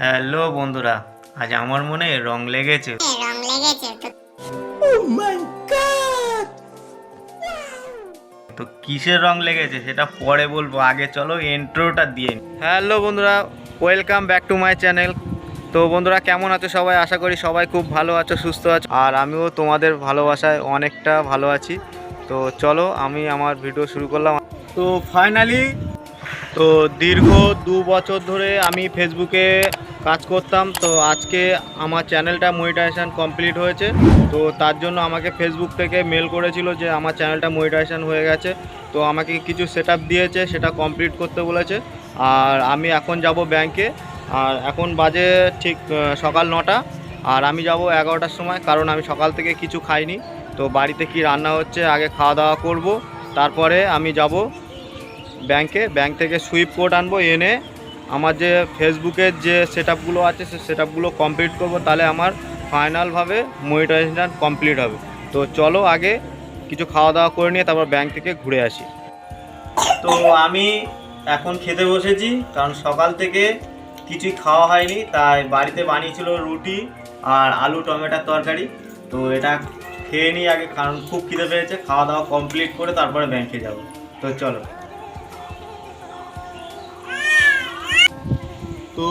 Hello বন্ধুরা আজ আমার মনে রং লেগেছে। রং লেগেছে তো। তো কিসের রং লেগেছে সেটা পরে বলব আগে চলো ইন্ট্রোটা দিয়ে হ্যালো বন্ধুরা welcome back to my channel তো বন্ধুরা কেমন আছো সবাই? আশা করি সবাই খুব ভালো আছো সুস্থ আছো। আর আমিও তোমাদের ভালোবাসায় অনেকটা ভালো আছি। তো চলো আমি আমার ভিডিও শুরু করলাম। তো ফাইনালি তো দীর্ঘ দু বছর ধরে আমি ফেসবুকে কাজ করতাম, তো আজকে আমার চ্যানেলটা মনিটাইজেশন কমপ্লিট হয়েছে। তো তার জন্য আমাকে ফেসবুক থেকে মেল করেছিল যে আমার চ্যানেলটা মনিটাইজেশন হয়ে গেছে। তো আমাকে কিছু সেট দিয়েছে, সেটা কমপ্লিট করতে বলেছে। আর আমি এখন যাব ব্যাংকে আর এখন বাজে ঠিক সকাল নটা। আর আমি যাব এগারোটার সময়, কারণ আমি সকাল থেকে কিছু খাইনি। তো বাড়িতে কি রান্না হচ্ছে, আগে খাওয়া দাওয়া করব। তারপরে আমি যাব ব্যাংকে ব্যাংক থেকে সুইপ কোড আনব, এনে আমার যে ফেসবুকের যে সেট আছে, সে সেট কমপ্লিট করব, তাহলে আমার ফাইনালভাবে মনিটাইজেশন কমপ্লিট হবে। তো চলো আগে কিছু খাওয়া দাওয়া করে নিয়ে তারপর ব্যাংক থেকে ঘুরে আসি। তো আমি এখন খেতে বসেছি, কারণ সকাল থেকে কিছুই খাওয়া হয়নি, তাই বাড়িতে বানিয়েছিল রুটি আর আলু টমেটোর তরকারি। তো এটা খেয়ে নিই আগে, কারণ খুব খিদে পেয়েছে খাওয়া দাওয়া কমপ্লিট করে তারপরে ব্যাংকে যাব। তো চলো। তো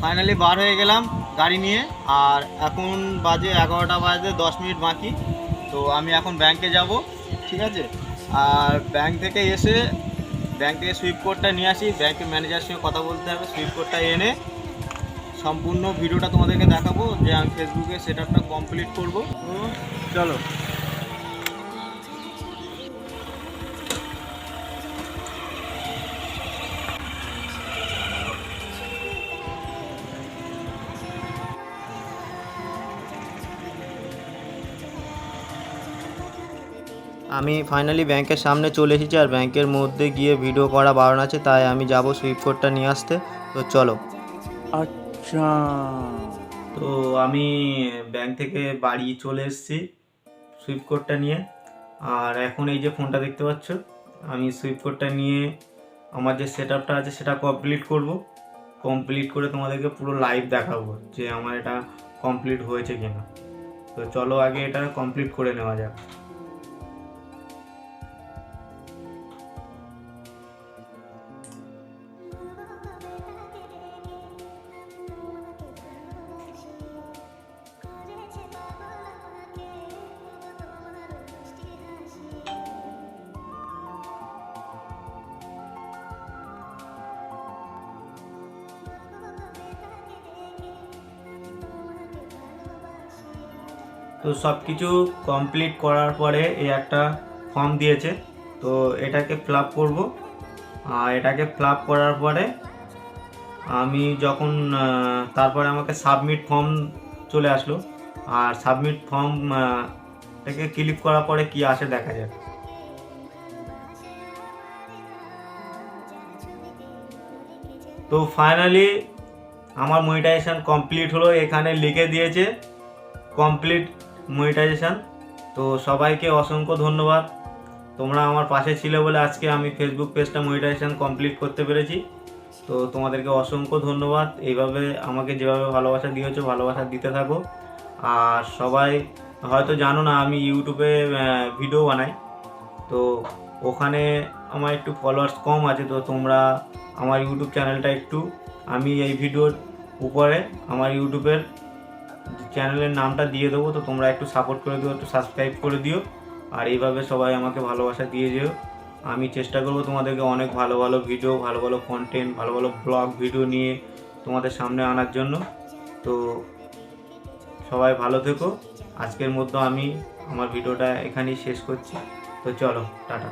ফাইনালি বার হয়ে গেলাম গাড়ি নিয়ে, আর এখন বাজে এগারোটা বাজে দশ মিনিট বাকি, তো আমি এখন ব্যাংকে যাব, ঠিক আছে? আর ব্যাংক থেকে এসে ব্যাংক থেকে সুইপ কোডটা নিয়ে আসি ব্যাংকের ম্যানেজার সঙ্গে কথা বলতে হবে সুইপ কোডটা এনে সম্পূর্ণ ভিডিওটা তোমাদেরকে দেখাবো, যে আমি ফেসবুকে সেট আপটা কমপ্লিট করব। চলো। আমি ফাইনালি ব্যাংকের সামনে চলে এসেছি আর ব্যাংকের মধ্যে গিয়ে ভিডিও করা বারণ আছে তাই আমি যাব সুইপ কোডটা নিয়ে আসতে। তো চলো। আচ্ছা। তো আমি ব্যাংক থেকে বাড়ি চলে এসেছি সুইপ কোডটা নিয়ে। আর এখন এই যে ফোনটা দেখতে পাচ্ছ আমি সুইপ কোডটা নিয়ে আমার যে সেট আপটা আছে সেটা কমপ্লিট করব। কমপ্লিট করে তোমাদেরকে পুরো লাইভ দেখাবো যে আমার এটা কমপ্লিট হয়েছে কিনা। তো চলো আগে এটা কমপ্লিট করে নেওয়া যাক। তো সব কিছু কমপ্লিট করার পরে এই একটা ফর্ম দিয়েছে। তো এটাকে ফিল আপ করব। আর এটাকে ফিল আপ করার পরে আমি যখন তারপরে আমাকে সাবমিট ফর্ম চলে আসলো। আর সাবমিট ফর্ম থেকে ক্লিক করার পরে কি আসে দেখা যাক। তো ফাইনালি আমার মনিটাইজেশন কমপ্লিট হলো। এখানে লিখে দিয়েছে কমপ্লিট মনিটাইজেশন তো সবাইকে অসংখ্য ধন্যবাদ। তোমরা আমার পাশে ছিলে বলে আজকে আমি ফেসবুক পেজটা মনিটাইজেশান কমপ্লিট করতে পেরেছি। তো তোমাদেরকে অসংখ্য ধন্যবাদ। এইভাবে আমাকে যেভাবে ভালোবাসা দিয়েছ, ভালোবাসা দিতে থাকো। আর সবাই হয়তো জানো না, আমি ইউটিউবে ভিডিও বানাই। তো ওখানে আমার একটু ফলোয়ার্স কম আছে, তো তোমরা আমার ইউটিউব চ্যানেলটা একটু, আমি এই ভিডিওর উপরে, আমার ইউটিউবের চ্যানেলের নামটা দিয়ে দেবো, তো তোমরা একটু সাপোর্ট করে দিও, একটু সাবস্ক্রাইব করে দিও। আর এইভাবে সবাই আমাকে ভালোবাসা দিয়ে যেও। আমি চেষ্টা করব তোমাদেরকে অনেক ভালো ভালো ভিডিও ভালো ভালো কন্টেন্ট ভালো ভালো ব্লগ ভিডিও নিয়ে তোমাদের সামনে আনার জন্য। তো সবাই ভালো থেকো। আজকের মধ্যে আমি আমার ভিডিওটা এখানেই শেষ করছি। তো চলো, টাটা।